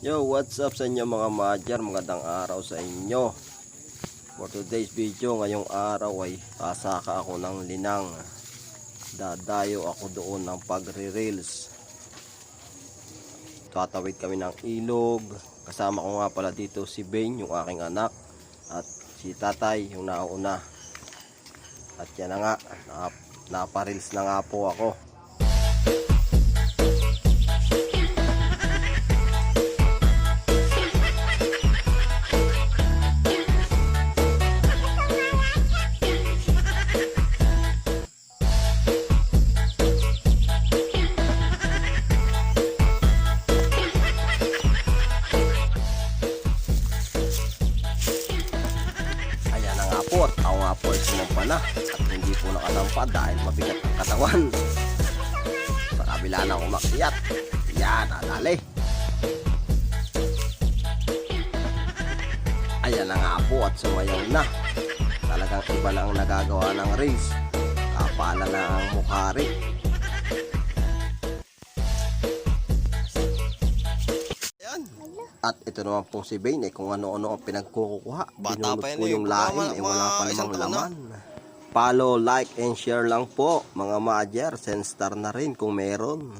Yo, what's up sa inyo mga madjar? Magandang araw sa inyo. For today's video, ngayong araw ay kasaka ako ng linang. Dadayo ako doon ng pagre-reels. Tatawid kami ng ilog. Kasama ko nga pala dito si Bane, yung aking anak. At si Tatay, yung nauna. At yan na nga, nap- napareels na nga po ako. Po at ako nga po ay sumampa na at hindi po nakalampa dahil mabigat ang katawan. Sa kabila na ako makyat. Yan, adali. Ayan na nga po at sumayaw na. Talagang iba na ang nagagawa ng race. Kapala na ang mukhari. Ayan. At ito naman pong si Bane, eh, kung ano-ano ang pinagkukuha. Bata Binulot po eh. yung lahin, mga- eh, wala pa namang na. laman. Follow, like, and share lang po, mga madyer. Send star na rin kung meron.